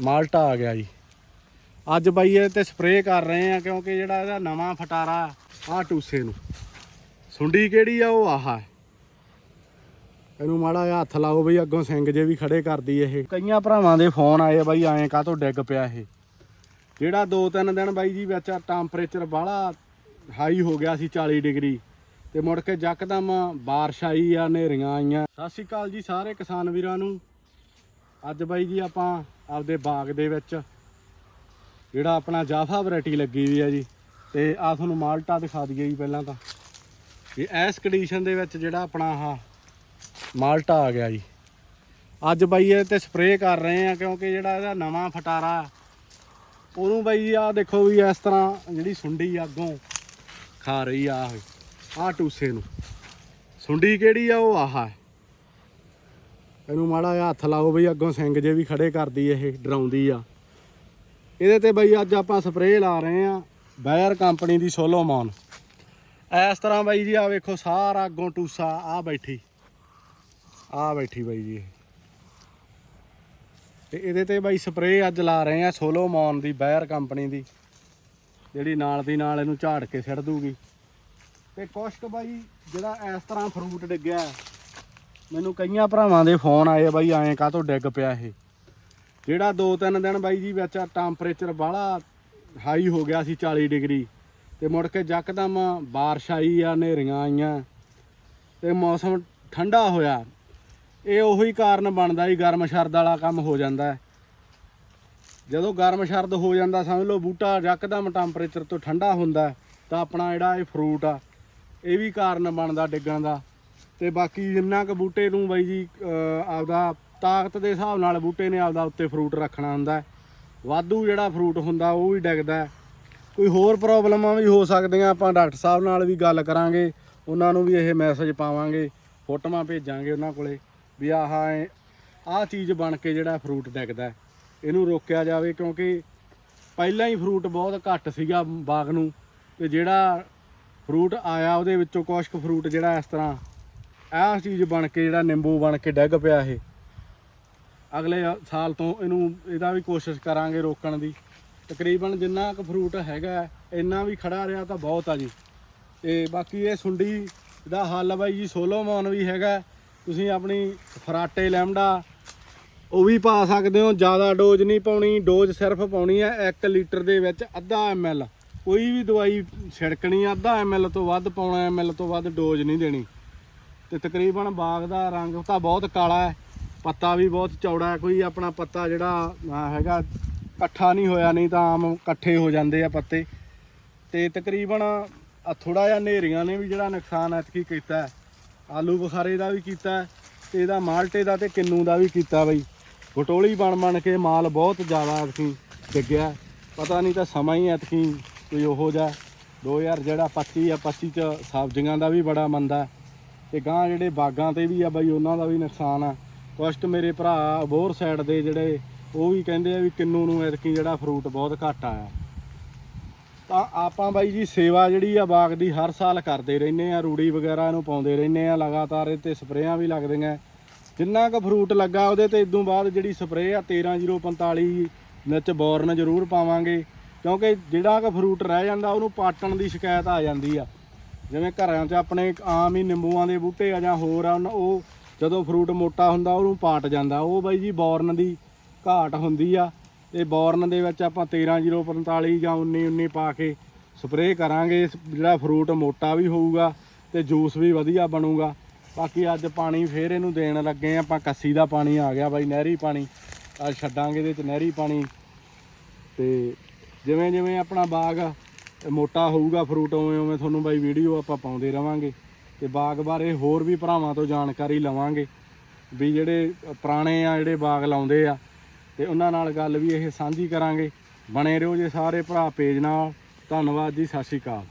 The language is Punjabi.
ਮਾਲਟਾ ਆ ਗਿਆ ਜੀ। ਅੱਜ ਬਾਈ ਇਹ ਤੇ ਸਪਰੇਅ ਕਰ ਰਹੇ ਆ ਕਿਉਂਕਿ ਜਿਹੜਾ ਇਹਦਾ ਨਵਾਂ ਫਟਾਰਾ ਆ ਟੂਸੇ ਨੂੰ। ਸੁੰਡੀ ਕਿਹੜੀ ਆ ਉਹ ਆਹ ਇਹਨੂੰ ਮਾੜਾ ਜਿਹਾ ਹੱਥ ਲਾਓ ਬਈ, ਅੱਗੋਂ ਸਿੰਘ ਜੇ ਵੀ ਖੜੇ ਕਰਦੀ ਇਹ। ਕਈਆਂ ਭਰਾਵਾਂ ਦੇ ਫੋਨ ਆਏ ਆ ਬਾਈ, ਐਂ ਕਾਹਤੋਂ ਡਿੱਗ ਪਿਆ ਇਹ। ਜਿਹੜਾ 2-3 ਦਿਨ ਬਾਈ ਜੀ ਵਿੱਚ ਟੈਂਪਰੇਚਰ ਬਾਹਲਾ ਹਾਈ ਹੋ ਗਿਆ ਸੀ 40 ਡਿਗਰੀ। ਤੇ ਮੁੜ ਕੇ ਯਕਦਮ ਬਾਰਿਸ਼ ਆਈ ਆ, ਹਨੇਰੀਆਂ ਆਈਆਂ। ਸਤਿ ਸ਼੍ਰੀ ਅਕਾਲ ਜੀ ਸਾਰੇ ਕਿਸਾਨ ਵੀਰਾਂ ਨੂੰ। ਅੱਜ ਬਾਈ ਜੀ ਆਪਾਂ ਆਪਦੇ ਬਾਗ ਦੇ ਵਿੱਚ ਜਿਹੜਾ ਆਪਣਾ ਜਾਫਾ ਵੈਰਾਈਟੀ ਲੱਗੀ ਵੀ ਆ ਜੀ, ਤੇ ਆ ਤੁਹਾਨੂੰ ਮਾਲਟਾ ਦਿਖਾ ਦਈਏ ਜੀ ਪਹਿਲਾਂ ਤਾਂ। ਵੀ ਇਸ ਕੰਡੀਸ਼ਨ ਦੇ ਵਿੱਚ ਜਿਹੜਾ ਆਪਣਾ ਆਹ ਮਾਲਟਾ ਆ ਗਿਆ ਜੀ। ਅੱਜ ਬਾਈ ਇਹ ਤੇ ਸਪਰੇਅ ਕਰ ਰਹੇ ਆ, ਕਿਉਂਕਿ ਜਿਹੜਾ ਇਹਦਾ ਨਵਾਂ ਫਟਾਰਾ, ਉਹਨੂੰ ਬਾਈ ਆ ਦੇਖੋ ਵੀ ਇਸ ਤਰ੍ਹਾਂ ਜਿਹੜੀ ਸੁੰਡੀ ਆ ਅੱਗੋਂ ਖਾ ਰਹੀ ਆ ਆਹ ਆਹ ਟੂਸੇ ਨੂੰ। ਸੁੰਡੀ ਕਿਹੜੀ ਆ, ਉਹ ਆਹ ਹੈ। ਇਹਨੂੰ ਮਾੜਾ ਜਿਹਾ ਹੱਥ ਲਾਓ ਬਈ, ਅੱਗੋਂ ਸਿੰਘ ਜੇ ਵੀ ਖੜੇ ਕਰਦੀ ਇਹ, ਡਰਾਉਂਦੀ ਆ। ਇਹਦੇ ਤੇ ਬਈ ਅੱਜ ਆਪਾਂ ਸਪਰੇਅ ਲਾ ਰਹੇ ਆ ਬਾਇਰ ਕੰਪਨੀ ਦੀ ਸੋਲੋਮੋਨ ਇਸ ਤਰ੍ਹਾਂ ਬਾਈ ਜੀ, ਆ ਵੇਖੋ ਸਾਰਾ ਅੱਗੋਂ ਟੂਸਾ, ਆ ਬੈਠੀ। ਆ ਬੈਠੀ ਬਾਈ ਜੀ ਤੇ ਇਹਦੇ ਤੇ ਬਾਈ ਸਪਰੇਅ ਅੱਜ ਲਾ ਰਹੇ ਆ ਸੋਲੋਮੋਨ ਦੀ ਬਾਇਰ ਕੰਪਨੀ ਦੀ। ਜਿਹੜੀ ਨਾਲ ਦੀ ਨਾਲ ਇਹਨੂੰ ਝਾੜ ਕੇ ਛੱਡ ਦੂਗੀ। ਤੇ ਕੁਸ਼ਕ ਬਾਈ, ਜਿਹੜਾ ਇਸ ਤਰ੍ਹਾਂ ਫਰੂਟ ਡਿੱਗਿਆ ਮੈਨੂੰ ਕਈਆਂ ਭਰਾਵਾਂ ਦੇ ਫੋਨ ਆਏ ਆ ਬਾਈ, ਐਂ ਕਾਹਤੋਂ ਡਿੱਗ ਪਿਆ ਇਹ। ਜਿਹੜਾ 2-3 ਦਿਨ ਬਾਈ ਜੀ ਵਿੱਚ ਟੈਂਪਰੇਚਰ ਬਾਹਲਾ ਹਾਈ ਹੋ ਗਿਆ ਸੀ 40 ਡਿਗਰੀ, ਤੇ ਮੁੜ ਕੇ ਯਕਦਮ ਬਾਰਿਸ਼ ਆਈ ਆ, ਹਨੇਰੀਆਂ ਆਈਆਂ, ਤੇ ਮੌਸਮ ਠੰਡਾ ਹੋਇਆ। ਇਹ ਉਹੀ ਕਾਰਨ ਬਣਦਾ ਹੀ ਗਰਮ ਸ਼ਰਦ ਵਾਲਾ ਕੰਮ ਹੋ ਜਾਂਦਾ ਜਦੋਂ ਗਰਮ ਸ਼ਰਦ ਹੋ ਜਾਂਦਾ, ਸਮਝ ਲਓ ਬੂਟਾ ਯਕਦਮ ਟੈਂਪਰੇਚਰ ਤੋਂ ਠੰਡਾ ਹੁੰਦਾ ਤਾਂ ਆਪਣਾ ਜਿਹੜਾ ਇਹ ਫਰੂਟ ਆ, ਇਹ ਵੀ ਕਾਰਨ ਬਣਦਾ ਡਿੱਗਣ ਦਾ। ਤੇ ਬਾਕੀ ਜਿੰਨਾ ਕੁ ਬੂਟੇ ਨੂੰ ਬਾਈ ਜੀ ਆਪਦਾ ਤਾਕਤ ਦੇ ਹਿਸਾਬ ਨਾਲ ਬੂਟੇ ਨੇ ਆਪਦਾ ਉੱਤੇ ਫਰੂਟ ਰੱਖਣਾ ਹੁੰਦਾ ਵਾਧੂ ਜਿਹੜਾ ਫਰੂਟ ਹੁੰਦਾ ਉਹ ਵੀ ਡਿੱਗਦਾ ਕੋਈ ਹੋਰ ਪ੍ਰੋਬਲਮਾਂ ਵੀ ਹੋ ਸਕਦੀਆਂ, ਆਪਾਂ ਡਾਕਟਰ ਸਾਹਿਬ ਨਾਲ ਵੀ ਗੱਲ ਕਰਾਂਗੇ, ਉਹਨਾਂ ਨੂੰ ਵੀ ਇਹ ਮੈਸੇਜ ਪਾਵਾਂਗੇ, ਫੋਟੋਆਂ ਭੇਜਾਂਗੇ ਉਹਨਾਂ ਕੋਲੇ, ਵੀ ਆਹ ਆਹ ਚੀਜ਼ ਬਣ ਕੇ ਜਿਹੜਾ ਫਰੂਟ ਡਿੱਗਦਾ ਇਹਨੂੰ ਰੋਕਿਆ ਜਾਵੇ ਕਿਉਂਕਿ ਪਹਿਲਾਂ ਹੀ ਫਰੂਟ ਬਹੁਤ ਘੱਟ ਸੀਗਾ ਬਾਗ ਨੂੰ, ਤੇ ਜਿਹੜਾ ਫਰੂਟ ਆਇਆ ਉਹਦੇ ਵਿੱਚੋਂ ਕੁਛ ਫਰੂਟ ਜਿਹੜਾ ਇਸ ਤਰ੍ਹਾਂ ਆਹ ਚੀਜ਼ ਬਣ ਕੇ ਜਿਹੜਾ ਨਿੰਬੂ ਬਣ ਕੇ ਡਿੱਗ ਪਿਆ ਇਹ। ਅਗਲੇ ਸਾਲ ਤੋਂ ਇਹਨੂੰ ਇਹਦਾ ਵੀ ਕੋਸ਼ਿਸ਼ ਕਰਾਂਗੇ ਰੋਕਣ ਦੀ। ਤਕਰੀਬਨ ਜਿੰਨਾ ਕੁ ਫਰੂਟ ਹੈਗਾ ਇੰਨਾ ਵੀ ਖੜਾ ਰਿਹਾ ਤਾਂ ਬਹੁਤ ਆ ਜੀ। ਤੇ ਬਾਕੀ ਇਹ ਸੁੰਡੀ ਦਾ ਹੱਲ ਬਾਈ ਜੀ ਸੋਲੋਮੋਨ ਵੀ ਹੈਗਾ। ਤੁਸੀਂ ਆਪਣੀ ਫਰਾਟੇ ਲੈਮਡਾ ਉਹ ਵੀ ਪਾ ਸਕਦੇ ਹੋ। ਜ਼ਿਆਦਾ ਡੋਜ਼ ਨਹੀਂ ਪਾਉਣੀ ਡੋਜ਼ ਸਿਰਫ ਪਾਉਣੀ ਹੈ 1 ਲੀਟਰ ਦੇ ਵਿੱਚ ਅੱਧਾ ਐਮਐਲ ਕੋਈ ਵੀ ਦਵਾਈ ਛਿੜਕਣੀ ਆ, ਅੱਧਾ ਐਮਐਲ ਤੋਂ ਵੱਧ ਪਾਉਣਾ ਐਮਐਲ ਤੋਂ ਵੱਧ ਡੋਜ਼ ਨਹੀਂ ਦੇਣੀ। ਤੇ ਤਕਰੀਬਨ ਬਾਗ ਦਾ ਰੰਗ ਤਾਂ ਬਹੁਤ ਕਾਲਾ ਹੈ, ਪੱਤਾ ਵੀ ਬਹੁਤ ਚੌੜਾ ਹੈ, ਕੋਈ ਆਪਣਾ ਪੱਤਾ ਜਿਹੜਾ ਹੈਗਾ, ਇਕੱਠਾ ਨਹੀਂ ਹੋਇਆ, ਨਹੀਂ ਤਾਂ ਆਮ ਇਕੱਠੇ ਹੋ ਜਾਂਦੇ ਆ ਪੱਤੇ। ਤੇ ਤਕਰੀਬਨ ਥੋੜਾ ਜਿਹਾ ਹਨੇਰੀਆਂ ਨੇ ਵੀ ਜਿਹੜਾ ਨੁਕਸਾਨ ਐਤਕੀ ਕੀਤਾ ਆਲੂ ਬੁਖਾਰੇ ਦਾ ਵੀ ਕੀਤਾ ਹੈ, ਤੇ ਇਹਦਾ ਮਾਲਟੇ ਦਾ ਤੇ ਕਿੰਨੂ ਦਾ ਵੀ ਕੀਤਾ ਬਈ। ਗਟੋਲੀ ਬਣ ਬਣ ਕੇ ਮਾਲ ਬਹੁਤ ਜ਼ਿਆਦਾ ਐਤਕੀ ਡਿੱਗਿਆ ਪਤਾ ਨਹੀਂ ਤਾਂ ਸਮਾਂ ਹੀ ਐਤਕੀ ਕੋਈ ਉਹੋ ਜਿਹਾ 2000 ਜਿਹੜਾ 25 ਆ 25 ਚ ਸਬਜ਼ੀਆਂ ਦਾ ਵੀ ਬੜਾ ਮੰਦਾ ਤੇ ਗਾਂ ਜਿਹੜੇ ਬਾਗਾਂ ਤੇ ਵੀ ਆ ਬਾਈ, ਉਹਨਾਂ ਦਾ ਵੀ ਨੁਕਸਾਨ ਆ। ਕੁਛ ਕੁ ਮੇਰੇ ਭਰਾ ਬੋਰ ਸਾਈਡ ਦੇ ਜਿਹੜੇ, ਉਹ ਵੀ ਕਹਿੰਦੇ ਆ ਵੀ ਕਿੰਨੂ ਨੂੰ ਐਤਕੀ ਜਿਹੜਾ ਫਰੂਟ ਬਹੁਤ ਘੱਟ ਆਇਆ। ਤਾਂ ਆਪਾਂ ਬਾਈ ਜੀ ਸੇਵਾ ਜਿਹੜੀ ਆ ਬਾਗ ਦੀ ਹਰ ਸਾਲ ਕਰਦੇ ਰਹਿੰਦੇ ਆ, ਰੂੜੀ ਵਗੈਰਾ ਇਹਨੂੰ ਪਾਉਂਦੇ ਰਹਿੰਦੇ ਆ, ਲਗਾਤਾਰ ਇਹ ਤੇ ਸਪਰੇਆਂ ਵੀ ਲੱਗਦੀਆਂ। ਜਿੰਨਾ ਕੁ ਫਰੂਟ ਲੱਗਾ ਉਹਦੇ ਤੇ ਇਦੋਂ ਬਾਅਦ ਜਿਹੜੀ ਸਪਰੇਅ ਆ 13045 ਵਿੱਚ ਬੋਰਨ ਜ਼ਰੂਰ ਪਾਵਾਂਗੇ। ਕਿਉਂਕਿ ਜਿਹੜਾ ਕੁ ਫਰੂਟ ਰਹਿ ਜਾਂਦਾ, ਉਹਨੂੰ ਪਾਟਣ ਦੀ ਸ਼ਿਕਾਇਤ ਆ ਜਾਂਦੀ ਆ। ਜਿਵੇਂ ਘਰਾਂ 'ਚ ਆਪਣੇ ਆਮ ਹੀ ਨਿੰਬੂਆਂ ਦੇ ਬੂਟੇ ਆ ਜਾਂ ਹੋਰ ਆ, ਉਹਨਾਂ- ਉਹ ਜਦੋਂ ਫਰੂਟ ਮੋਟਾ ਹੁੰਦਾ, ਉਹਨੂੰ ਪਾਟ ਜਾਂਦਾ। ਉਹ ਬਾਈ ਜੀ ਬੋਰਨ ਦੀ ਘਾਟ ਹੁੰਦੀ ਆ। ਤੇ ਬੋਰਨ ਦੇ ਵਿੱਚ ਆਪਾਂ 13045 ਜਾਂ 1919 ਪਾ ਕੇ ਸਪਰੇਅ ਕਰਾਂਗੇ। ਇਸ- ਜਿਹੜਾ ਫਰੂਟ ਮੋਟਾ ਵੀ ਹੋਊਗਾ ਤੇ ਜੂਸ ਵੀ ਵਧੀਆ ਬਣੂਗਾ। ਬਾਕੀ ਅੱਜ ਪਾਣੀ ਫੇਰ ਇਹਨੂੰ ਦੇਣ ਲੱਗੇ ਹਾਂ ਆਪਾਂ ਕੱਸੀ ਦਾ ਪਾਣੀ ਆ ਗਿਆ ਬਾਈ, ਨਹਿਰੀ ਪਾਣੀ। ਅੱਜ ਛੱਡਾਂਗੇ ਇਹਦੇ ਚ ਨਹਿਰੀ ਪਾਣੀ। ਤੇ ਜਿਵੇਂ ਜਿਵੇਂ ਆਪਣਾ ਬਾਗ ਮੋਟਾ ਹੋਊਗਾ ਫਰੂਟ ਉਵੇਂ ਉਵੇਂ ਤੁਹਾਨੂੰ ਬਾਈ ਵੀਡੀਓ ਆਪਾਂ ਪਾਉਂਦੇ ਰਵਾਂਗੇ ਤੇ ਬਾਗ ਬਾਰੇ ਹੋਰ ਵੀ ਭਰਾਵਾਂ ਤੋਂ ਜਾਣਕਾਰੀ ਲਵਾਂਗੇ ਵੀ ਜਿਹੜੇ ਪੁਰਾਣੇ ਆ, ਜਿਹੜੇ ਬਾਗ ਲਾਉਂਦੇ ਆ ਤੇ ਉਹਨਾਂ ਨਾਲ ਗੱਲ ਵੀ ਇਹ ਸਾਂਝੀ ਕਰਾਂਗੇ। ਬਣੇ ਰਹੋ ਜੇ ਸਾਰੇ ਭਰਾ ਪੇਜ ਨਾਲ। ਧੰਨਵਾਦ ਜੀ, ਸਤਿ ਸ਼੍ਰੀ ਅਕਾਲ।